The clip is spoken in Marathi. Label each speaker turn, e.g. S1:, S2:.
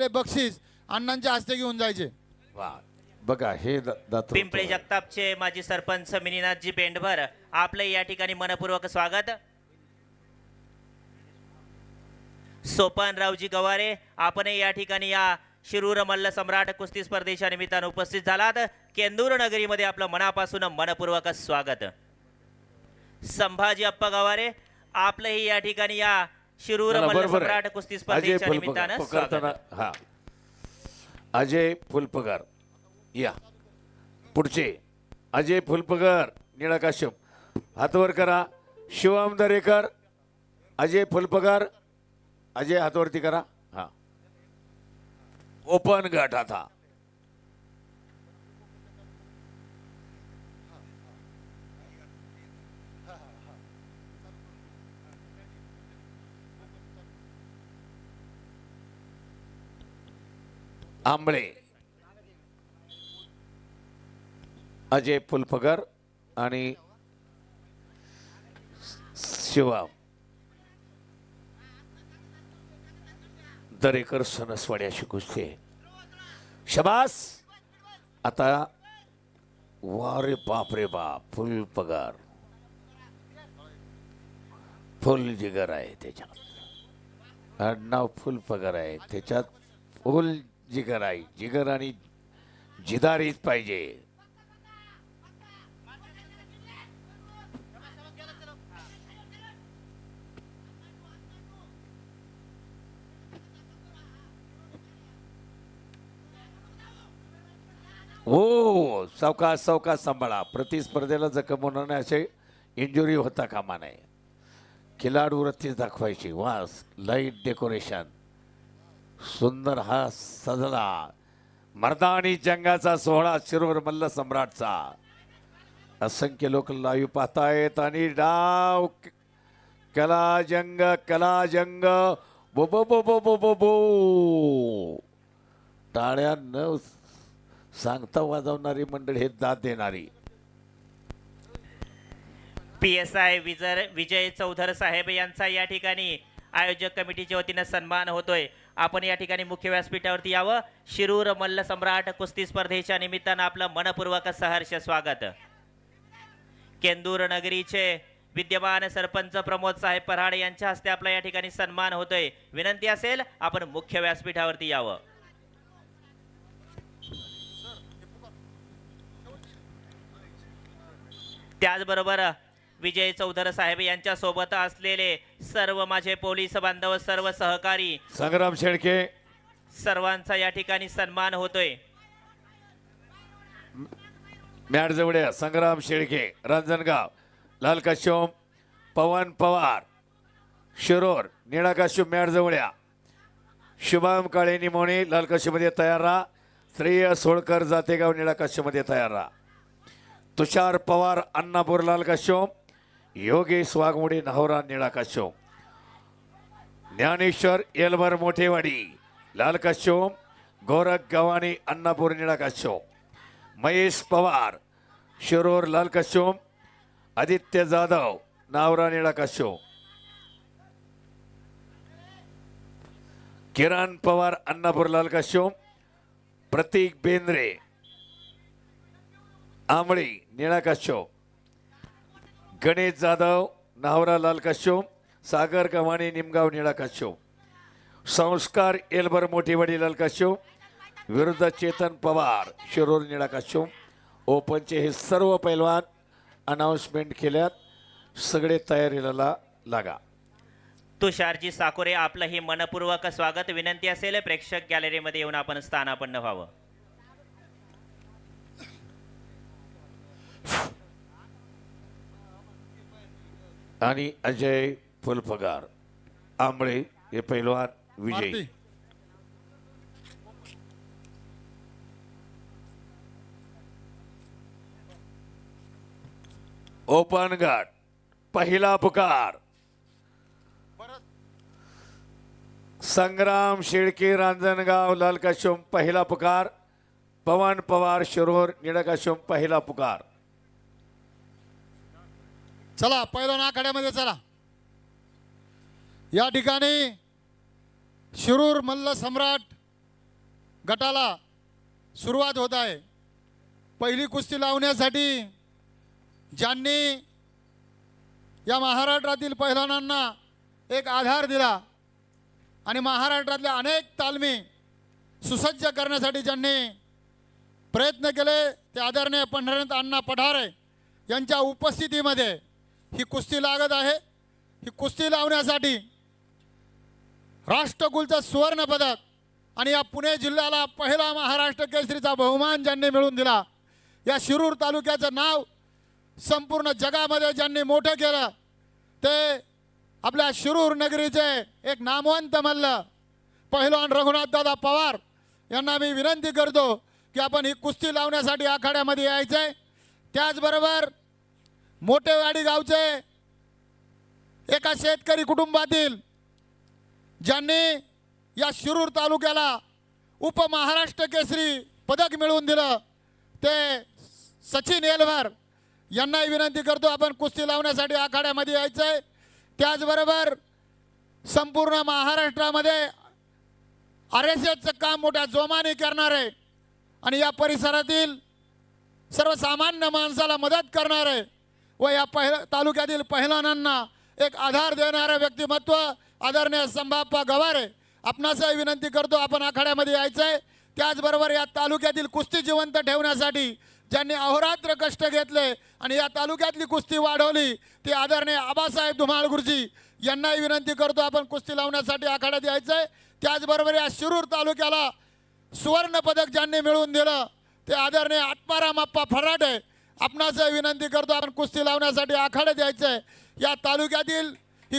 S1: ते बक्षीस अण्णांच्या हस्ते घेऊन जायचे.
S2: वा. बघा हे द- दातृत्व
S3: पिंपळे
S2: आहे.
S3: जगतापचे माजी सरपंच मिनीनाथजी पेंडभर आपलं या ठिकाणी मनपूर्वक स्वागत. सोपानरावजी गवारे आपणही या ठिकाणी या शिरूर मल्ल सम्राट कुस्ती स्पर्धेच्या निमित्तानं उपस्थित झालात. केंदूर नगरीमध्ये आपलं मनापासून मनपूर्वक स्वागत. संभाजी अप्पा गवारे आपलंही या ठिकाणी या शिरूर मल्ल. सम्राट कुस्ती
S2: अजय
S3: स्पर्धेच्या निमित्तानं
S2: हा. अजय फुलपगार. या. पुढचे. अजय फुलपगार निळा काश्यप. हातवर करा. शिवम दरेकर अजय फुलपगार. अजय हातवरती करा. हा. ओपन गट आता. आंबळे. अजय फुलपगर आणि शिवा. दरेकर सणसवाड्याशी कुस्ती आहे. शबास! आता वा रे बाप रे बाप फुल पगार फुल जिगर आहे त्याच्यात. आडनाव फुल पगार आहे. त्याच्यात फुल जिगर आहे जिगर आणि जिदारीच पाहिजे. हो सावकाश सावकाश सांभाळा. प्रतिस्पर्धेला जखम होणार नाही असे इंजुरी होता कामा नये. खिलाडू वृत्तीच दाखवायची. वास लाइट डेकोरेशन सुंदर हा सजला. मर्दानी जंगाचा सोहळा शिरोवर मल्ल सम्राटचा. असंख्य लोक लाईव्ह पाहतायत आणि डाव कलाजंग कलाजंग. बो बो बो बो बो बो बो. टाळ्या न सांगता वाजवणारी मंडळी हे दाद देणारी.
S3: पी एस आय विजर विजय चौधर साहेब यांचा या ठिकाणी आयोजक कमिटीच्या वतीनं सन्मान होतोय. आपण या ठिकाणी मुख्य व्यासपीठावरती यावं. शिरूर मल्ल सम्राट कुस्ती स्पर्धेच्या निमित्तानं आपलं मनपूर्वक सहर्ष स्वागत. केंदूर नगरीचे विद्यमान सरपंच प्रमोद साहेब पराड यांच्या हस्ते आपला या ठिकाणी सन्मान होतोय. विनंती असेल आपण मुख्य व्यासपीठावरती यावं. त्याचबरोबर विजय चौधर साहेब यांच्या सोबत असलेले सर्व माझे पोलीस बांधव सर्व सहकारी
S2: संग्राम शेळके.
S3: सर्वांचा या ठिकाणी सन्मान होतोय.
S2: मॅट जवळ संग्राम शेळके रांजणगाव लाल काश्यम पवन पवार शिरोर निळा काश्यम मॅट जवळ्या शुभम काळे निमोणी लाल काश्यमध्ये तयार राहा. श्रेय सोळकर जातेगाव निळा काश्यमध्ये तयार राहा. तुषार पवार अण्णापूर लाल काश्यम योगेश वाघमोडे नवरा निळा काश्यम ज्ञानेश्वर येलभर मोठेवाडी लाल काश्यम गोरख गव्हाणे अन्नापूर निळा काश्यम महेश पवार शिरोर लाल काश्यम आदित्य जाधव नावरा निळा काश्यम किरण पवार अण्णापूर लाल काश्यम प्रतीक बेंद्रे आंबळी निळा काश्यम गणेश जाधव नावरा कश्यप सागर गव्हाणे निमगाव निळा कश्यप. संस्कार एलबर मोठी वडीलाल कश्यप विरुद्ध चेतन पवार शिरोर निळा कश्यप. ओपनचे हे सर्व पैलवान अनाऊन्समेंट केल्यात. सगळे तयारीला लागा.
S3: तुषारजी साकोरे आपलंही मनपूर्वक स्वागत विनंती असेल प्रेक्षक गॅलरीमध्ये येऊन आपण स्थानापन्न व्हावं.
S2: आणि अजय फुलपगार. आंबळे हे पैलवान विजयी. ओपन गट पहिला पुकार. संग्राम शेळके रांजणगाव लाल काश्यम पहिला पुकार. पवन पवार शिरोर निळा काश्यम पहिला पुकार.
S1: चला पहिला आखाड्यामध्ये चला. या ठिकाणी शिरूर मल्ल सम्राट गटाला सुरुवात होत आहे. पहिली कुस्ती लावण्यासाठी ज्यांनी या महाराष्ट्रातील पहिलवानांना एक आधार दिला आणि महाराष्ट्रातल्या अनेक तालमी सुसज्ज करण्यासाठी ज्यांनी प्रयत्न केले ते आदरणीय पंढरीनाथ अण्णा पठारे यांच्या उपस्थितीमध्ये ही कुस्ती लागत आहे. ही कुस्ती लावण्यासाठी राष्ट्रकुलचं सुवर्ण पदक आणि या पुणे जिल्ह्याला पहिला महाराष्ट्र केसरीचा बहुमान ज्यांनी मिळून दिला या शिरूर तालुक्याचं नाव संपूर्ण जगामध्ये ज्यांनी मोठं केलं ते आपल्या शिरूर नगरीचे एक नामवंत मल्ल पहिलवान रघुनाथदादा पवार यांना मी विनंती करतो की आपण ही कुस्ती लावण्यासाठी आखाड्यामध्ये यायचे त्याचबरोबर मोठेवाडी गावचे एका शेतकरी कुटुंबातील ज्यांनी या शिरूर तालुक्याला उपमहाराष्ट्र केसरी पदक मिळवून दिलं ते सचिन एलवर यांनाही विनंती करतो आपण कुस्ती लावण्यासाठी आखाड्यामध्ये यायचं आहे त्याचबरोबर संपूर्ण महाराष्ट्रामध्ये आर एस एसचं काम मोठ्या जोमाने करणार आहे आणि या परिसरातील सर्वसामान्य माणसाला मदत करणार आहे. व या पहिल्या तालुक्यातील पहिलवानांना एक आधार देणारं व्यक्तिमत्व आदरणीय संभाप्पा गवारे आपणासही विनंती करतो आपण आखाड्यामध्ये यायचं आहे त्याचबरोबर या तालुक्यातील कुस्ती जिवंत ठेवण्यासाठी ज्यांनी अहोरात्र कष्ट घेतले आणि या तालुक्यातली कुस्ती वाढवली ते आदरणीय आबासाहेब धुमाळ गुरुजी यांनाही विनंती करतो आपण कुस्ती लावण्यासाठी आखाड्यात यायचं आहे त्याचबरोबर या शिरूर तालुक्याला सुवर्णपदक ज्यांनी मिळवून दिलं ते आदरणीय आत्माराम आप्पा फराटे आपणास विनंती करतो आपण कुस्ती लावण्यासाठी आखाड्यात द्यायचं. आहे या तालुक्यातील ही